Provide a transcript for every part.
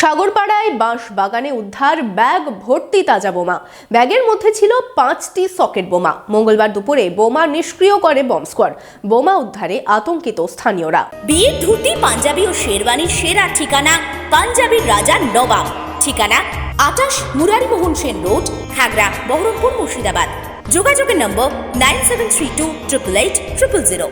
সাগরপাড়ায় বাঁশ বাগানে উদ্ধার ব্যাগ ভর্তি তাজা বোমা। ব্যাগের মধ্যে ছিল পাঁচটি সকেট বোমা। মঙ্গলবার দুপুরে বোমা নিষ্ক্রিয় করে বম্ব স্কোয়াড। বোমা উদ্ধারে আতঙ্কিত স্থানীয়রা। বিয়ের ধুতি, পাঞ্জাবি ও শেরওয়ানির সেরা ঠিকানা পাঞ্জাবির রাজা নবাব। ঠিকানা আটাশ মুরারিমোহন সেন রোড খাগড়া বহরমপুর মুর্শিদাবাদ। যোগাযোগের নম্বর nine seven three two triple eight triple zero.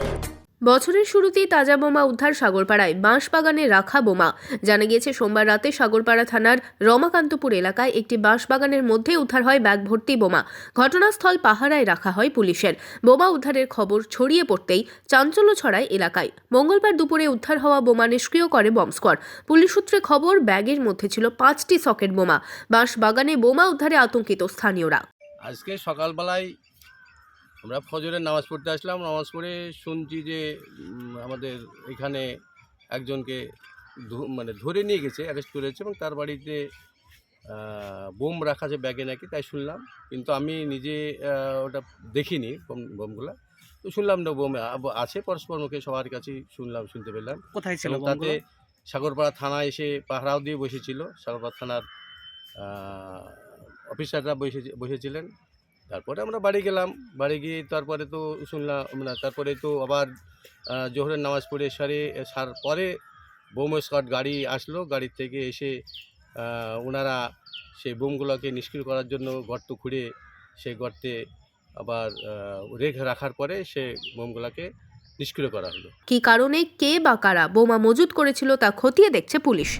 বছরের শুরুতেই তাজা বোমা উদ্ধার সাগরপাড়ায় বাঁশবাগানে রাখা বোমা। জানা গিয়েছে, সোমবার রাতে সাগরপাড়া থানার রমাকান্তপুর এলাকায় একটি বাঁশবাগানের মধ্যে উদ্ধার হয় ব্যাগ ভর্তি বোমা। ঘটনাস্থল পাহারায় রাখা হয় পুলিশের। বোমা উদ্ধারের খবর ছড়িয়ে পড়তেই চাঞ্চল্য ছড়ায় এলাকায়। মঙ্গলবার দুপুরে উদ্ধার হওয়া বোমা নিষ্ক্রিয় করে বম্ব স্কোয়াড। পুলিশ সূত্রে খবর, ব্যাগের মধ্যে ছিল পাঁচটি সকেট বোমা। বাঁশবাগানে বোমা উদ্ধারে আতঙ্কিত স্থানীয়রা। আজকে সকালবেলায় আমরা ফজরের নামাজ পড়তে আসলাম নামাজ পড়ে শুনছি যে আমাদের এখানে একজনকে মানে ধরে নিয়ে গেছে অ্যারেস্ট করেছে এবং তার বাড়িতে বোম রাখা আছে ব্যাগে নাকি তাই শুনলাম। কিন্তু আমি নিজে ওটা দেখিনি বোম বোমগুলা। তো শুনলাম না বোম আছে পরস্পর মুখে সবার কাছেই শুনলাম শুনতে পেলাম। কোথায় ছিল তাতে সাগরপাড়া থানা এসে পাহারাও দিয়ে বসেছিল। সাগরপাড়া থানার অফিসাররা বসে বসেছিলেন। তারপরে আমরা বাড়ি গেলাম। বাড়ি গিয়ে তারপরে তো শুনলাম না তারপরে তো আবার জোহরের নামাজ পড়ে সারে সার পরে বোম স্কট গাড়ি আসলো। গাড়ির থেকে এসে ওনারা সেই বোমগুলোকে নিষ্ক্রিয় করার জন্য গর্ত খুঁড়ে সেই গর্তে আবার রেখে রাখার পরে সে বোমগুলোকে নিষ্ক্রিয় করা হলো। কী কারণে, কে বা কারা বোমা মজুত করেছিল তা খতিয়ে দেখছে পুলিশ।